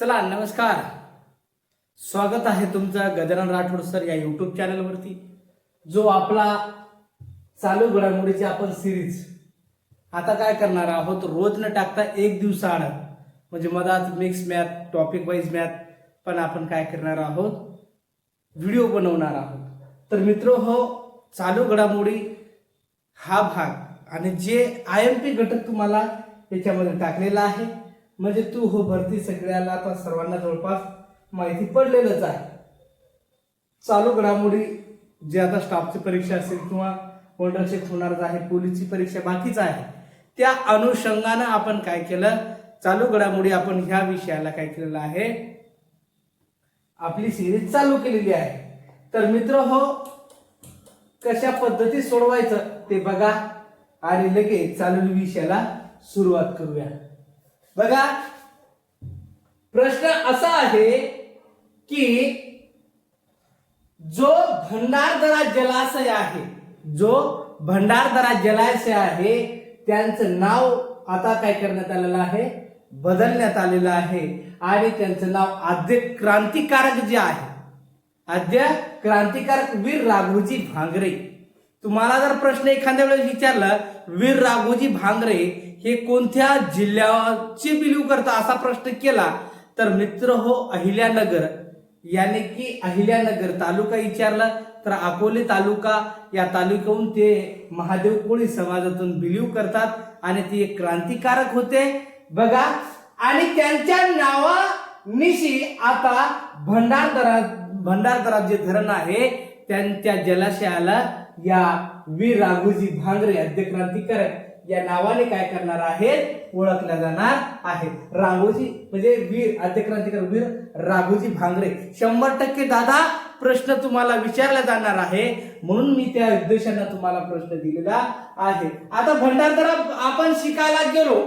चला नमस्कार. स्वागत आहे तुमचं गजानन राठोड सर या युट्यूब चॅनलवरती जो आपला चालू घडामोडीची आपण सिरीज आता काय करणार आहोत? रोज न टाकता एक दिवसाआड म्हणजे मधात mix math topic wise math पण आपण काय करणार आहोत? व्हिडिओ बनवणार आहोत. तर मित्र हो चालू घडामोडी हा भाग आणि जे आय एम पी घटक तुम्हाला याच्यामध्ये टाकलेला आहे म्हणजे तू हो भरती सगळ्याला आता सर्वांना जवळपास माहिती पडलेलंच आहे. चालू घडामोडी जे आता स्टाफची परीक्षा असेल किंवा कॉन्ट्रॅक्ट होणारच आहे पोलीसची परीक्षा बाकीच आहे त्या अनुषंगानं आपण काय केलं? चालू घडामोडी आपण ह्या विषयाला काय केलेलं आहे? आपली सिरीज चालू केलेली आहे. तर मित्र हो कशा पद्धती सोडवायचं ते बघा आणि लगेच चालू विषयाला सुरुवात करूया. बघा प्रश्न असा आहे की जो भंडारदरा जलाशय आहे जो भंडारदरा जलाशय आहे त्यांचं नाव आता काय करण्यात आलेलं आहे? बदलण्यात आलेलं आहे. आणि त्यांचं नाव आद्य क्रांतिकारक जे आहे आद्य क्रांतिकारक वीर राघोजी भांगरे. तुम्हाला जर प्रश्न एखाद्या वेळेस विचारला वीर राघोजी भांगरे हे कोणत्या जिल्ह्याची बिलीव करता असा प्रश्न केला तर मित्र हो अहिल्यानगर. याने की अहिल्यानगर तालुका विचारला तर अकोले तालुका या तालुक्याहून ते महादेव कोळी समाजातून बिलीव करतात आणि ते एक क्रांतिकारक होते. बघा आणि त्यांच्या नावानिशी आता भंडारदरा भंडारदरा जे धरण आहे त्यांच्या जलाशयाला या वीर राघोजी भांगरे आद्य क्रांतिकारक या नावाने काय करणार आहेत? ओळखल्या जाणार आहे राघोजी म्हणजे वीर आद्यक्रांतिकार वीर राघोजी भांगरे. शंभर टक्के दादा प्रश्न तुम्हाला विचारला जाणार आहे. म्हणून मी त्या उद्देशानं तुम्हाला प्रश्न दिलेला आहे. आता भंडारदरा आपण शिकायला गेलो.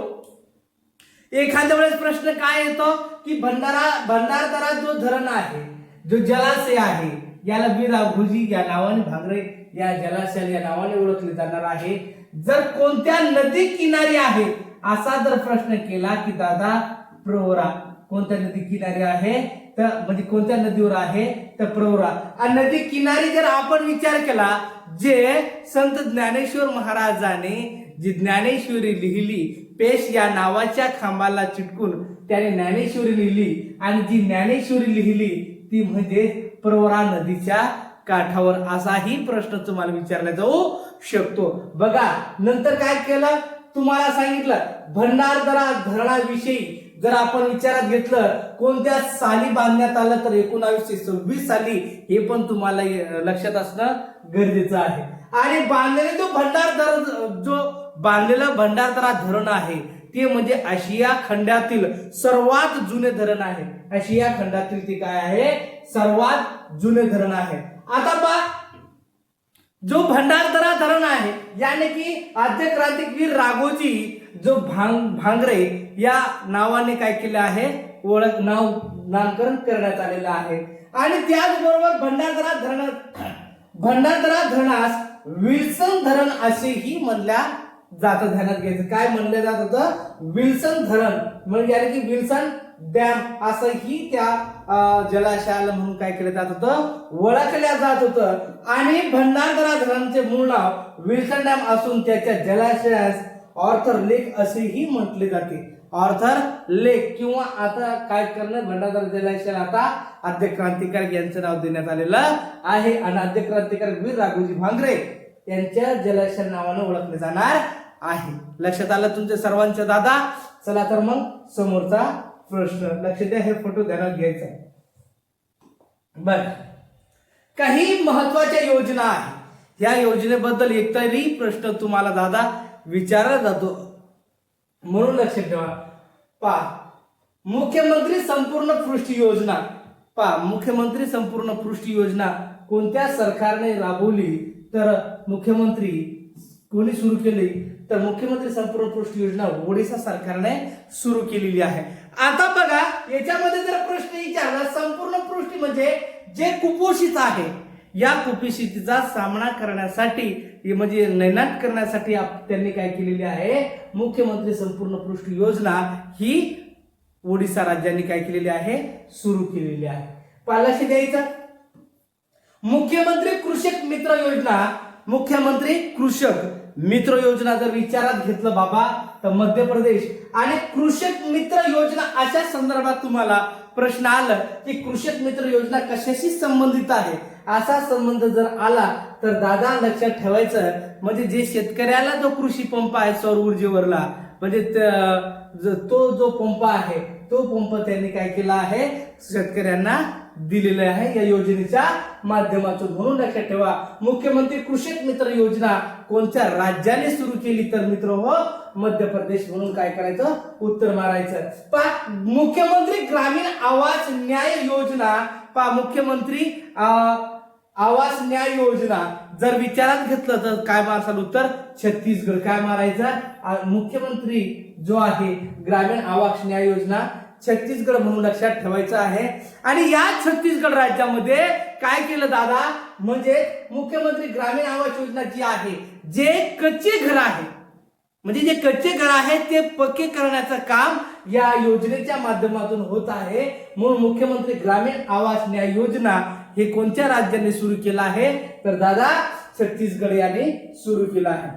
एखाद्या वेळेस प्रश्न काय येतो? की भंडारा भंडारदरा जो धरण आहे जो जलाशय आहे याला वीर राघोजी या नावाने भांगरे या जलाशयाला या नावाने ओळखले जाणार आहे. जर कोणत्या नदी किनारी आहे असा जर प्रश्न केला की दादा प्रवरा कोणत्या नदी किनारी आहे? तर म्हणजे कोणत्या नदीवर आहे? तर प्रवरा. आणि नदी किनारी जर आपण विचार केला जे संत ज्ञानेश्वर महाराजाने जी ज्ञानेश्वरी लिहिली पेश या नावाच्या खांबाला चिटकून त्याने ज्ञानेश्वरी लिहिली आणि जी ज्ञानेश्वरी लिहिली ती म्हणजे प्रवरा नदीच्या काठावर. असाही प्रश्न तुम्हाला विचारला जाऊ शकतो. बघा नंतर काय केलं? तुम्हाला सांगितलं भंडारदरा धरणाविषयी जर आपण विचारात घेतलं कोणत्या साली बांधण्यात आलं तर एकोणावीसशे सव्वीस साली हे पण तुम्हाला लक्षात असणं गरजेचं आहे. आणि बांधलेले जो भंडारदरा जो बांधलेलं भंडारदरा धरण आहे ते म्हणजे आशिया खंडातील सर्वात जुने धरण आहे. आशिया खंडातील ते काय आहे? सर्वात जुने धरण आहे. आता पा जो भंडारदरा धरण आहे याने की आद्य क्रांतिवीर राघोजी जो भांग भांगरे या नावाने काय केलं आहे ओळख नाव नामकरण करण्यात आलेलं आहे. आणि त्याचबरोबर भंडारदरा धरण भंडारदरा धरणास विल्सन धरण असेही म्हणल्या जातं ध्यानात घ्यायचं. काय म्हणलं जात होतं? विल्सन धरण. म्हणजे याने की विल्सन डॅम. असंही त्या जलाशयाला म्हणून काय केलं जात होतं. ओळखल्या जात होतं. आणि भंडारदरा धरणाचे मूळ नाव विल्सन डॅम असून त्याच्या जलाशयास ऑर्थर लेक असेही म्हटले जाते. ऑर्थर लेक किंवा आता काय करणं? भंडारदरा जलाशयाला आता आद्य क्रांतिकारक यांचं नाव देण्यात आलेलं आहे. आणि आद्य क्रांतिकारक वीर राघोजी भांगरे यांच्या जलाशय नावानं ओळखले जाणार आहे. लक्षात आलं तुमच्या सर्वांच्या दादा? चला तर मग समोरचा प्रश्न लक्ष द्या हे फोटो ध्यानात घ्यायचा आहे. बर. काही महत्त्वाच्या योजना आहेत. या योजनेबद्दल एकतरी प्रश्न तुम्हाला दादा विचारला जातो. म्हणून लक्ष ठेवा. पा मुख्यमंत्री संपूर्ण पृष्ठी योजना. पा मुख्यमंत्री संपूर्ण पृष्ठी योजना कोणत्या सरकारने राबवली? तर मुख्यमंत्री कोणी सुरू केली? तर मुख्यमंत्री संपूर्ण पृष्ठी योजना ओडिशा सरकारने सुरू केलेली आहे. आता बघा याच्यामध्ये जर प्रश्न विचारला संपूर्ण पृष्ठी म्हणजे जे कुपोषित आहे या कुपोषितीचा सामना करण्यासाठी म्हणजे नैनाट करण्यासाठी त्यांनी काय केलेली आहे? मुख्यमंत्री संपूर्ण पृष्ठी योजना ही ओडिसा राज्यांनी काय केलेली आहे? सुरू केलेली आहे. पालाशी द्यायचा. मुख्यमंत्री कृषक मित्र योजना मुख्यमंत्री कृषक मित्र योजना जर विचारात घेतलं बाबा मध्य प्रदेश आणि कृषक मित्र योजना अशा संदर्भात तुम्हाला प्रश्न आला की कृषक मित्र योजना कशाशी संबंधित आहे? असा संबंध जर आला तर दादा लक्षात ठेवायचं म्हणजे जे शेतकऱ्याला जो कृषी पंप आहे सौर ऊर्जेवरला म्हणजे त- तो जो पंप आहे तो पंप त्यांनी काय केला आहे? शेतकऱ्यांना दिलेला आहे या योजनेच्या माध्यमातून. म्हणून लक्षात ठेवा मुख्यमंत्री कृषक मित्र योजना कोणत्या राज्याने सुरू केली तर मित्र हो? मध्य प्रदेश म्हणून काय करायचं? उत्तर मारायचं. पा मुख्यमंत्री ग्रामीण आवास न्याय योजना. पा मुख्यमंत्री आवास न्याय योजना. जर विचारात घेतलं तर काय मारसाल उत्तर? छत्तीसगड. काय मारायचं? मुख्यमंत्री जो आहे ग्रामीण आवास न्याय योजना छत्तीसगड म्हणून लक्षात ठेवायचं आहे. आणि या छत्तीसगड राज्यामध्ये काय केलं दादा? म्हणजे मुख्यमंत्री ग्रामीण आवास योजना जी आहे जे कच्चे घर आहे म्हणजे जे कच्चे घर आहे ते पक्के करण्याचं काम या योजनेच्या माध्यमातून होत आहे. म्हणून मुख्यमंत्री ग्रामीण आवास न्याय योजना हे कोणत्या राज्याने सुरू केलं आहे? तर दादा छत्तीसगड यांनी सुरू केलं आहे.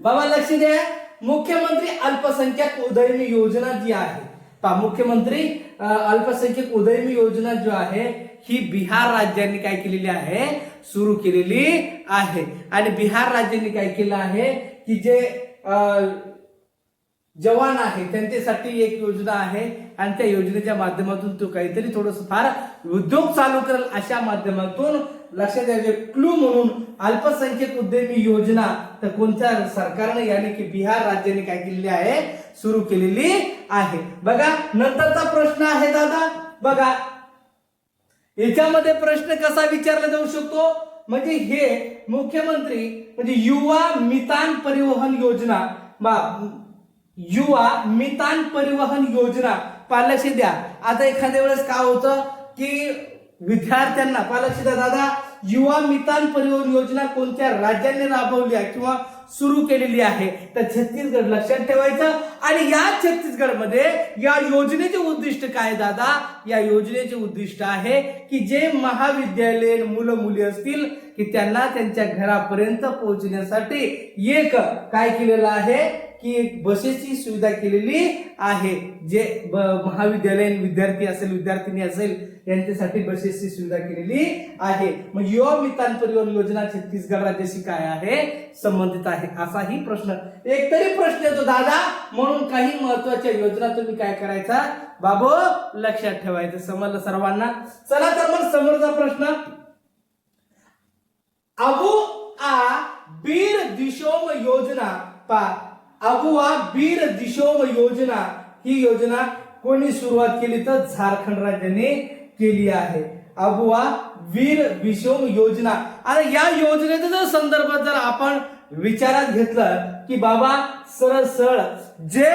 बाबा लक्ष द्या. मुख्यमंत्री अल्पसंख्याक उदयनी योजना जी आहे मुख्यमंत्री अल्पसंख्यक अल्पसंख्याक उदयमी योजना जो आहे ही बिहार राज्यांनी काय केलेली आहे? सुरू केलेली आहे. आणि बिहार राज्यांनी काय केलं आहे? की जे जवान आहे त्यांच्यासाठी एक योजना आहे आणि त्या योजनेच्या माध्यमातून तो काहीतरी थोडस फार उद्योग चालू करेल अशा माध्यमातून लक्षात द्यावे. क्लू म्हणून अल्पसंख्यक उद्यमी योजना तर कोणत्या सरकारने यानी की बिहार राज्याने काय केलेली आहे? सुरू केलेली आहे. बघा नंतरचा प्रश्न आहे दादा. बघा याच्यामध्ये प्रश्न कसा विचारला जाऊ शकतो? म्हणजे हे मुख्यमंत्री म्हणजे युवा मितान परिवहन योजना बा- युवा मितान परिवहन योजना पालक्षी द्या. आता एखाद्या वेळेस काय होतं की विद्यार्थ्यांना पालक्षी द्या. दादा युवा मितान परिवहन योजना कोणत्या राज्याने राबवली आहे किंवा सुरू केलेली आहे? तर छत्तीसगड लक्षात ठेवायचं. आणि या छत्तीसगडमध्ये या योजनेचे उद्दिष्ट काय दादा? या योजनेचे उद्दिष्ट आहे की जे महाविद्यालयीन मुलं मुली असतील की त्यांना त्यांच्या घरापर्यंत पोहोचण्यासाठी एक काय केलेलं आहे? की बसेसची सुविधा केलेली आहे. जे महाविद्यालयीन विद्यार्थी असेल विद्यार्थिनी असेल यांच्यासाठी बसेसची सुविधा केलेली आहे. मग युवा मितान परिवहन योजना छत्तीसगड राज्याशी काय आहे? संबंधित आहे. असाही प्रश्न. एक तरी प्रश्न येतो दादा. म्हणून काही महत्त्वाच्या योजना तुम्ही काय करायचा? बाबो लक्षात ठेवायचं. समजलं सर्वांना? चला तर मग समोरचा प्रश्न. अबू आ बीर दिशोम योजना पा अगुवा बीर दिशोम योजना. ही योजना कोणी सुरुवात केली तर झारखंड राज्याने केली आहे. अगुवा वीर विशोम योजना. आणि या योजनेचा जर संदर्भ जर आपण विचारात घेतलं की बाबा सरळ सरळ जे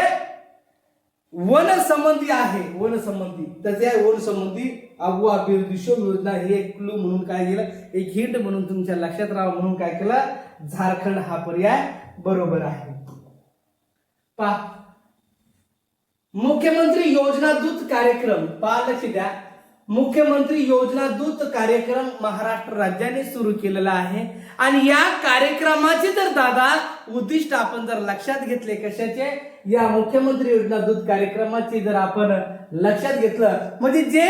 वन संबंधी आहे वन संबंधी तर त्या वन संबंधी अगुवा बीर दिशोम योजना हे एक क्लू म्हणून काय केलं? एक हिंट म्हणून तुमच्या लक्षात राहा म्हणून काय केलं? झारखंड हा पर्याय बरोबर आहे. पा. मुख्यमंत्री योजना दूत कार्यक्रम पहा लक्ष द्या. मुख्यमंत्री योजना दूत कार्यक्रम महाराष्ट्र राज्याने सुरू केलेला आहे. आणि या कार्यक्रमाचे जर दादा उद्दिष्ट आपण जर लक्षात घेतले कशाचे या मुख्यमंत्री योजना दूत कार्यक्रमाचे जर आपण लक्षात घेतलं म्हणजे जे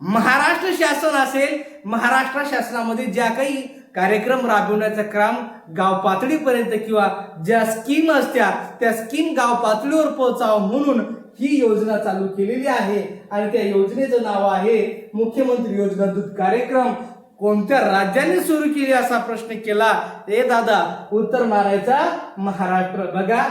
महाराष्ट्र शासन असेल महाराष्ट्र शासनामध्ये ज्या काही कार्यक्रम राबवण्याचा काम गाव पातळीपर्यंत किंवा ज्या स्कीम असत्या त्या स्कीम गाव पातळीवर पोहोचावं म्हणून ही योजना चालू केलेली आहे. आणि त्या योजनेचं नाव आहे मुख्यमंत्री योजना दूत कार्यक्रम. कोणत्या राज्याने सुरू केली असा प्रश्न केला? ए दादा उत्तर मारायचा महाराष्ट्र. बघा.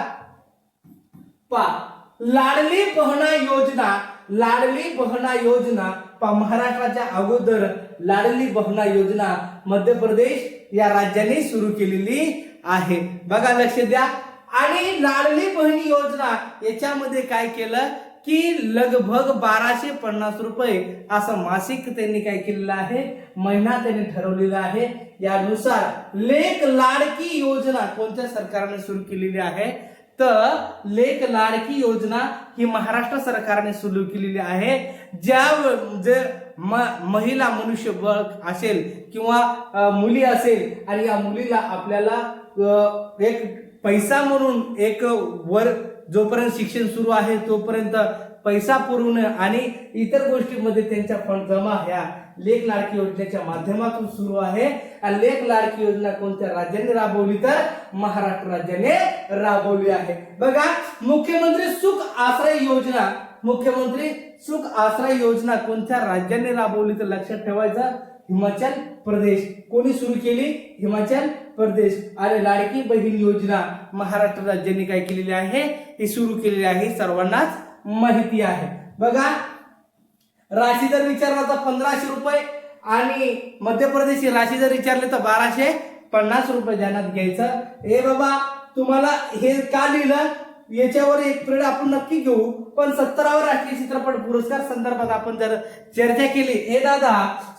पा लाडली बहना योजना लाडली बहना योजना. महाराष्ट्राच्या अगोदर लाडली बहना योजना मध्य प्रदेश या राज्याने सुरू केलेली आहे. बघा लक्ष द्या. आणि लाडली बहिणी योजना याच्यामध्ये काय केलं की लगभग बाराशे पन्नास रुपये असं मासिक त्यांनी काय केलेलं आहे? महिना त्यांनी ठरवलेला आहे. यानुसार लेख लाडकी योजना कोणत्या सरकारने सुरू केलेली आहे? तर लेख लाडकी योजना ही महाराष्ट्र सरकारने सुरू केलेली आहे. ज्या जे म- महिला मनुष्यबळ असेल किंवा मुली असेल आणि या मुलीला आपल्याला एक पैसा म्हणून एक वर जोपर्यंत शिक्षण सुरू आहे तोपर्यंत पैसा पुरवणं आणि इतर गोष्टीमध्ये त्यांच्या फंड जमा ह्या लेख लाडकी योजनेच्या माध्यमातून सुरू आहे. आणि लेख लाडकी योजना कोणत्या राज्याने राबवली तर महाराष्ट्र राज्याने राबवली आहे. बघा मुख्यमंत्री सुख आश्रय योजना मुख्यमंत्री सुख आश्रय योजना कोणत्या राज्याने राबवली तर लक्षात ठेवायचं? हिमाचल प्रदेश. कोणी सुरू केली? हिमाचल प्रदेश. आणि लाडकी बहीण योजना महाराष्ट्र राज्याने काय केलेली आहे? ही सुरू केलेली आहे सर्वांनाच माहिती आहे. बघा राशी जर विचारला तर पंधराशे रुपये आणि मध्य प्रदेशची राशी जर विचारले तर बाराशे पन्नास रुपये ध्यानात घ्यायचं. हे बाबा तुम्हाला हे का लिहिलं? याच्यावर एक पिरियड आपण नक्की घेऊ. पण सत्तरावा राष्ट्रीय चित्रपट पुरस्कार संदर्भात आपण जर चर्चा केली हे दादा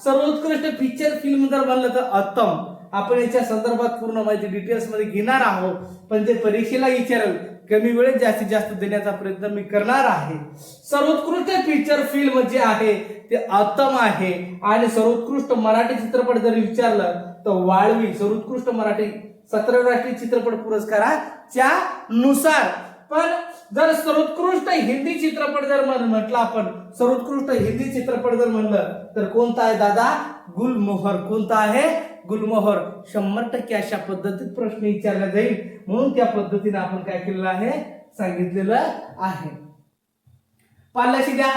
सर्वोत्कृष्ट फीचर फिल्म जर म्हणलं तर उत्तम. आपण याच्या संदर्भात पूर्ण माहिती डिटेल्समध्ये घेणार आहोत. पण जे परीक्षेला विचारेल. कमी वेळेत जास्तीत जास्त देण्याचा प्रयत्न मी करणार आहे. सर्वोत्कृष्ट फीचर फिल्म जे आहे ते उत्तम आहे. आणि सर्वोत्कृष्ट मराठी चित्रपट जर विचारलं तर वाळवी सर्वोत्कृष्ट मराठी सतरा राष्ट्रीय चित्रपट पुरस्काराच्या नुसार पण जर सर्वोत्कृष्ट हिंदी चित्रपट जर म्हटलं आपण सर्वोत्कृष्ट हिंदी चित्रपट जर म्हणलं तर कोणता आहे दादा? गुलमोहर. कोणता आहे? गुलमोहर. शंभर टक्के अशा पद्धतीत प्रश्न विचारला जाईल. म्हणून त्या पद्धतीने आपण काय केलेलं आहे? सांगितलेलं आहे. पाल्याशी द्या.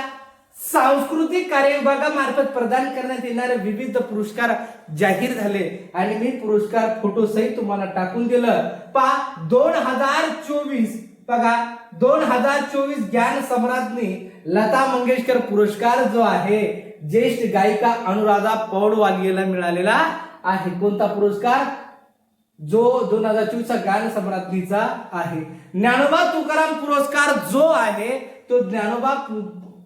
सांस्कृतिक कार्य विभागामार्फत प्रदान करण्यात येणारे विविध पुरस्कार जाहीर झाले आणि मी पुरस्कार फोटो सहित तुम्हाला टाकून दिलं. पा दोन हजार चोवीस. बघा दोन हजार चोवीस ज्ञान सम्राज्ञी लता मंगेशकर पुरस्कार जो आहे ज्येष्ठ गायिका अनुराधा पौडवालियेला मिळालेला आहे. कोणता पुरस्कार? जो दोन हजार चोवीसचा गान सम्राज्ञीचा आहे. ज्ञानोबा तुकाराम पुरस्कार जो आहे तो ज्ञानोबा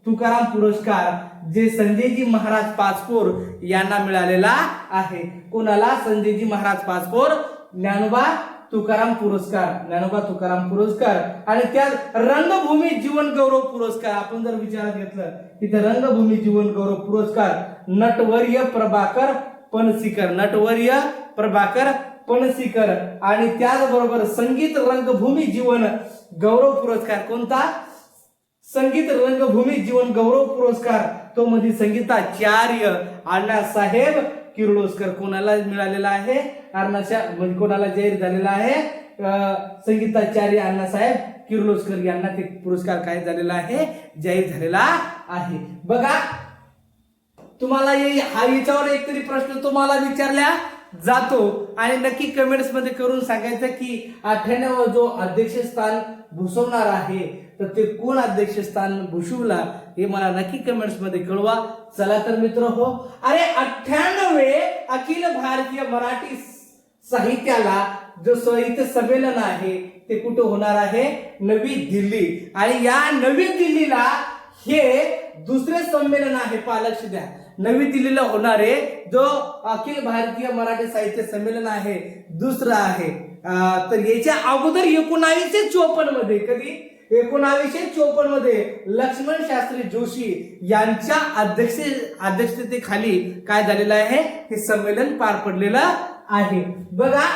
तुकाराम पुरस्कार जे संजयजी महाराज पाचपोर यांना मिळालेला आहे. कोणाला? संजयजी महाराज पाचपोर ज्ञानोबा तुकाराम पुरस्कार ज्ञानोबा तुकाराम पुरस्कार आणि त्यात रंगभूमी जीवन गौरव पुरस्कार आपण जर विचारात घेतलं तिथे रंगभूमी जीवन गौरव पुरस्कार नटवर्य प्रभाकर पणसीकर नटवर्य प्रभाकर पणसीकर आणि त्याचबरोबर संगीत रंगभूमी जीवन गौरव पुरस्कार कोणता? संगीत रंगभूमी जीवन गौरव पुरस्कार तो मध्ये संगीताचार्य अण्णासाहेब किर्लोस्कर कोणाला मिळालेला आहे? अण्णाशा म्हणजे कोणाला जाहीर झालेला आहे? संगीताचार्य अण्णासाहेब किर्लोस्कर यांना ते पुरस्कार काय झालेला आहे? जाहीर झालेला आहे. बघा तुम्हाला हा याच्यावर एक तरी प्रश्न तुम्हाला विचारल्या जातो आणि नक्की कमेंट्समध्ये करून सांगायचं की अठ्ठ्याण्णव जो अध्यक्षस्थान भूसवणार आहे तर ते कोण अध्यक्षस्थान भूषवला हे मला नक्की कमेंट्समध्ये कळवा. चला तर मित्र हो अरे अठ्ठ्याण्णवे अखिल भारतीय मराठी साहित्याला जो साहित्य संमेलन आहे ते कुठं होणार आहे? नवी दिल्ली. आणि या नवी दिल्लीला हे दुसरे संमेलन आहे पालक्ष द्या. नवी दिल्लीला होणारे जो अखिल भारतीय मराठी साहित्य संमेलन आहे दुसरं आहे. तर याच्या अगोदर एकोणावीसशे चोपन्नमध्ये कधी? एकोणावीसशे चोपन्नमध्ये लक्ष्मण शास्त्री जोशी यांच्या अध्यक्ष अध्यक्षतेखाली काय झालेलं आहे? हे संमेलन पार पडलेलं आहे. बघा.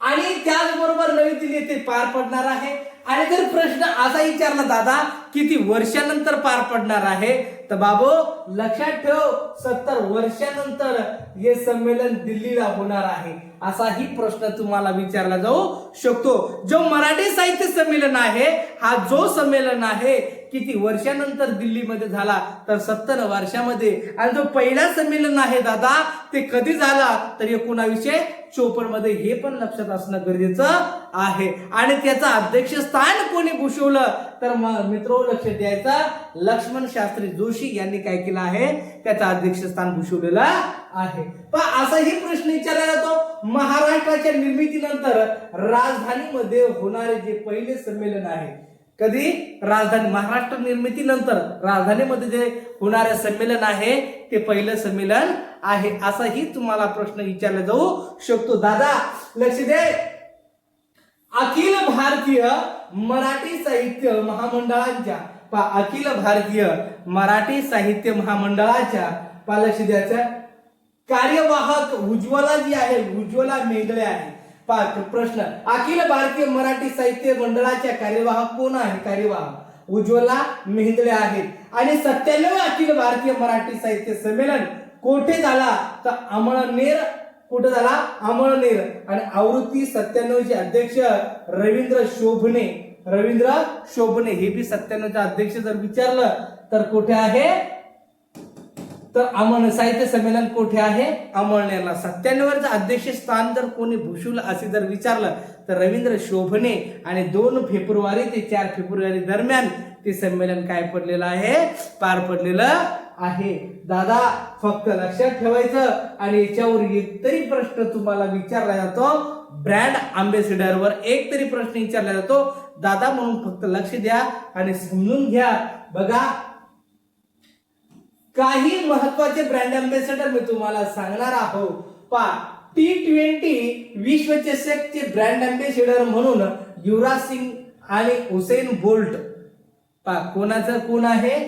आणि त्याचबरोबर नवी दिल्ली येथे पार पडणार आहे. आणि जर प्रश्न असा विचारला दादा किती वर्षानंतर पार पडणार आहे? तर बाबो लक्षात ठेव सत्तर वर्षानंतर हे संमेलन दिल्लीला होणार आहे. असाही प्रश्न तुम्हाला विचारला जाऊ शकतो. जो मराठी साहित्य संमेलन आहे हा जो संमेलन आहे किती वर्षानंतर दिल्लीमध्ये झाला? तर सत्तर वर्षामध्ये. आणि जो पहिला संमेलन आहे दादा ते कधी झाला? तर एकोणावीसशे चोपन्नमध्ये हे पण लक्षात असणं गरजेचं आहे. आणि त्याचं अध्यक्षस्थान कोणी भूषवलं? तर मित्र लक्ष द्यायचं. लक्ष्मण शास्त्री जोशी यांनी काय केलं आहे? त्याचं अध्यक्षस्थान भूषवलेलं आहे. पण असाही प्रश्न विचारला जातो. महाराष्ट्राच्या निर्मितीनंतर राजधानीमध्ये होणारे जे पहिले संमेलन आहे कधी? राजधानी महाराष्ट्र निर्मितीनंतर. राजधानीमध्ये जे होणारे संमेलन आहे ते पहिलं संमेलन आहे. असाही तुम्हाला प्रश्न विचारला जाऊ शकतो. दादा लक्ष दे. अखिल भारतीय मराठी साहित्य महामंडळांच्या पा अखिल भारतीय मराठी साहित्य महामंडळाच्या पा लक्ष द्यायचं. कार्यवाहक उज्ज्वला जी आहे उज्ज्वला मेंगळे आहे. पाच प्रश्न. अखिल भारतीय मराठी साहित्य मंडळाच्या कार्यवाहक कोण आहे? कार्यवाहक उज्ज्वला मेंदळे आहेत. आणि सत्त्याण्णव अखिल भारतीय मराठी साहित्य संमेलन कोठे झाला? तर अमळनेर कुठे झाला? अमळनेर आणि आवृत्ती सत्त्याण्णव चे अध्यक्ष रवींद्र शोभणे. रवींद्र शोभणे हे बी सत्त्याण्णवचे अध्यक्ष जर विचारलं तर कुठे आहे? तर अमळनेर साहित्य संमेलन कुठे आहे? अमळनेरला सत्त्याण्णवचं अध्यक्ष स्थान जर कोणी भूषुल असे जर विचारलं तर रवींद्र शोभने आणि दोन फेब्रुवारी ते चार फेब्रुवारी दरम्यान ते संमेलन काय पडलेलं आहे? पार पडलेलं आहे. दादा फक्त लक्षात ठेवायचं आणि याच्यावर एक तरी प्रश्न तुम्हाला विचारला जातो. ब्रँड अँबेसिडरवर एक तरी प्रश्न विचारला जातो. दादा म्हणून फक्त लक्ष द्या आणि समजून घ्या. बघा काही महत्त्वाचे ब्रँड अँबेसेडर मी तुम्हाला सांगणार आहोत. पा टी ट्वेंटी विश्वचषकचे ब्रँड अम्बेसेडर म्हणून युवराज सिंग आणि हुसेन बोल्ट. पा कोणाचं कोण आहे?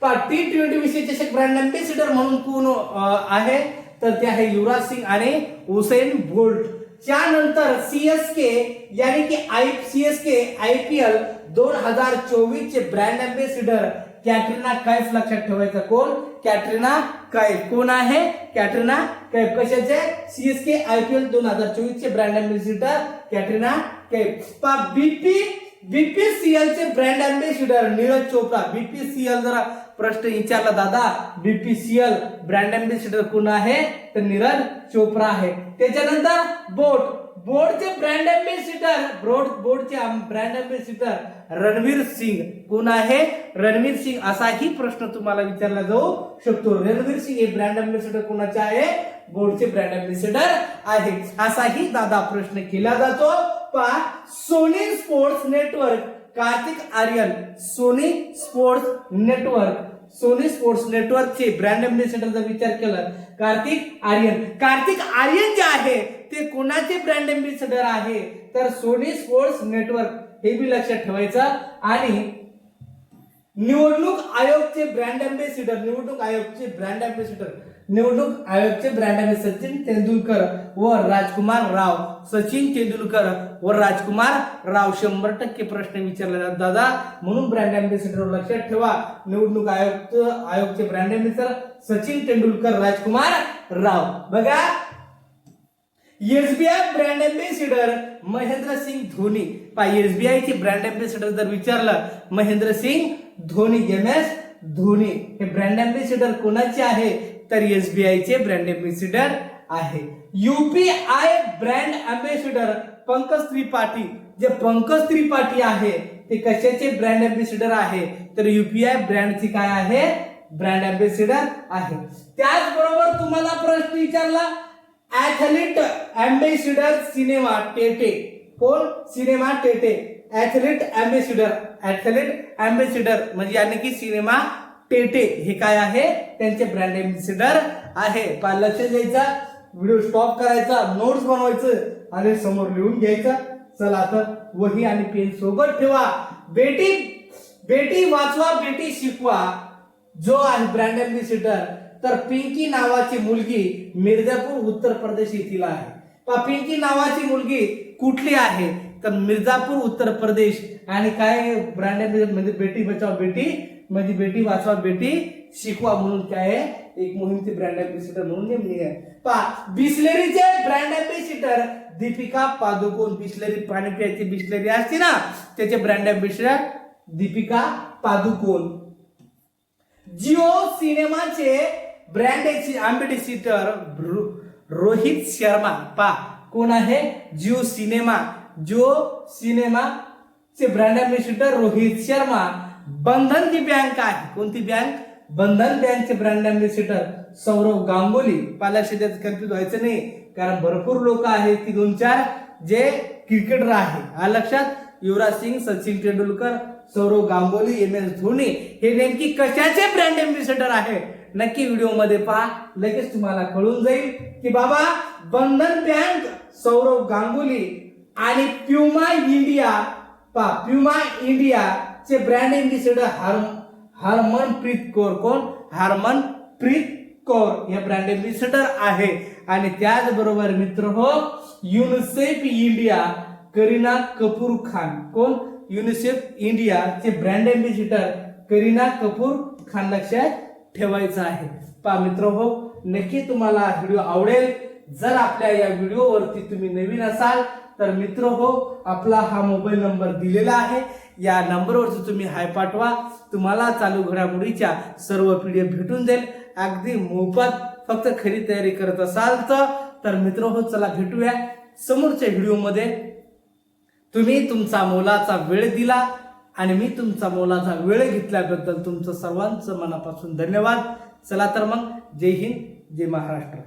पा टी ट्वेंटी विश्वचषक ब्रँड अम्बेसेडर म्हणून कोण आहे? तर ते आहे युवराज सिंग आणि हुसेन बोल्ट. त्यानंतर सीएसके यानी की I CSK I P L दोन हजार चोवीस चे ब्रँड अम्बेसिडर कॅटरीना कैफ लक्षात ठेवायचं कोण? कॅटरीना कैफ. कोण आहे? कॅटरीना कैफ. कशाचे? सीएसके आय पी एल दोन हजार चोवीस चे brand ambassador Katrina Kaif. BP BPCL चे brand ambassador Neeraj Chopra. BPCL जरा प्रश्न विचारला दादा. बीपीसीएल ब्रँड अँबेसिडर कोण आहे? तर नीरज चोप्रा आहे. त्याच्यानंतर बोट. बोर्डचे ब्रँड अँबेसिडर बोर्ड बोर्डचे ब्रँड अँबेसिडर रणवीर सिंग. कोण आहे? रणवीर सिंग असाही प्रश्न तुम्हाला विचारला जाऊ शकतो. रणवीर सिंग हे ब्रँड अँबेसिडर कोणाचे आहे? बोर्डचे ब्रँड अँबेसिडर आहे असाही दादा प्रश्न केला जातो. पहा Sony sports network Kartik Aaryan Sony sports network. Sony sports नेटवर्कचे ब्रँड अँबेसिडर जर विचार केला. कार्तिक आर्यन. कार्तिक आर्यन जे आहे ते कोणाचे ब्रँड एम्बेसिडर आहे तर सोनी स्पोर्ट्स नेटवर्क हे बी लक्षात ठेवायचं. आणि निवडणूक आयोगचे ब्रँड अँबेसिडर निवडणूक आयोगचे ब्रँड अँबेसिडर निवडणूक आयोगचे ब्रँड अँबेसिडर सचिन तेंडुलकर व राजकुमार राव. सचिन तेंडुलकर व राजकुमार राव. शंभर टक्के प्रश्न विचारले जातात दादा. म्हणून ब्रँड अँबेसिडर लक्षात ठेवा. निवडणूक आयोग आयोगचे ब्रँड अँबेसिडर सचिन तेंडुलकर राजकुमार राव. बघा SBI brand ambassador Mahendra Singh Dhoni पा एसबीआय चे ब्रँड अँबेसिडर जर विचारलं महेंद्र सिंग धोनी एम एस धोनी हे ब्रँड अँबेसिडर कोणाचे आहे? तर एसबीआय चे ब्रँड अँबेसिडर आहे. UPI brand ambassador Pankaj Tripathi. जे पंकज त्रिपाठी आहे ते कशाचे ब्रँड अँबेसिडर आहे? तर युपीआय ब्रँडची काय आहे? ब्रँड अँबेसिडर आहे. त्याचबरोबर तुम्हाला प्रश्न विचारला ऍथलीट अँबेसिडर सिनेमा टेटे कोण सिनेमा टेटे ऍथलीट अँबेसिडर ऍथलीट अँबेसिडर म्हणजे याने की सिनेमा टेटे हे काय आहे? त्यांचे ब्रँड अँबेसिडर आहे. पा लक्ष द्यायचा. व्हिडिओ स्टॉप करायचा. नोट्स बनवायचं. आणि समोर लिहून घ्यायचं. चला आता वही आणि पेन सोबत ठेवा. बेटी बेटी वाचवा बेटी शिकवा. जो आहे ब्रँड अँबेसिडर तर पिंकी नावाची मुलगी मिर्झापूर उत्तर प्रदेश येथील आहे. पहा, पिंकी नावाची मुलगी कुठली आहे? तर मिर्झापूर उत्तर प्रदेश. आणि काय ब्रँड म्हणजे-, म्हणजे बेटी बचाव बेटी म्हणजे बेटी वाचवा बेटी शिकवा म्हणून काय आहे? एक मोहीमची ब्रँड अँबेसिडर म्हणून नेमली आहे. पहा बिस्लेरीचे brand ambassador Deepika Padukone. Bisleri पाणी प्यायची बिस्लेरी असते ना त्याचे ब्रँड अँबेसिडर दीपिका पादुकोण. जिओ सिनेमाचे ब्रँड अँबेसिडर रोहित शर्मा. पा कोण आहे? जिओ सिनेमा. जिओ सिनेमा चे ब्रँड अँबेसिडर रोहित शर्मा. बंधन जी बँक आहे. कोणती बँक? बंधन बँकचे ब्रँड अँबेसिडर सौरव गांगुली. पाल्याशी त्याचं कन्फ्युज व्हायचं नाही कारण भरपूर लोक आहेत की दोन चार जे क्रिकेटर आहे. आ लक्षात? Yuvraj Singh Sachin Tendulkar Sourav Ganguly M S Dhoni. हे नेमकी कशाचे ब्रँड अँबेसिडर आहे? नक्की व्हिडिओमध्ये पहा. लगेच तुम्हाला कळून जाईल की बाबा बंधन बँक सौरव गांगुली आणि प्युमा इंडिया पा प्युमा इंडिया चे ब्रँड एम्बेसिडर हर हरमनप्रीत कौर कोण? हरमनप्रीत कौर हे ब्रँड एम्बेसिडर आहे. आणि त्याचबरोबर मित्र हो युनिसेफ इंडिया करीना कपूर खान कोण? युनिसेफ इंडिया चे ब्रँड एम्बेसिडर करीना कपूर खान लक्षात ठेवायचं आहे. पा मित्र हो नक्की तुम्हाला हा व्हिडिओ आवडेल. जर आपल्या या व्हिडिओवरती तुम्ही नवीन असाल तर मित्र हो आपला हा मोबाईल नंबर दिलेला आहे. या नंबरवरती तुम्ही हाय पाठवा. तुम्हाला चालू घडामोडीच्या सर्व पिढी भेटून जाईल. अगदी मोफत फक्त खरी तयारी करत असाल तर मित्र हो चला भेटूया समोरच्या व्हिडिओमध्ये. तुम्ही तुमचा मोलाचा वेळ दिला. आणि मी तुमचा मोलाचा वेळ घेतल्याबद्दल तुमचं सर्वांचं मनापासून धन्यवाद. चला तर मग जय हिंद जय महाराष्ट्र.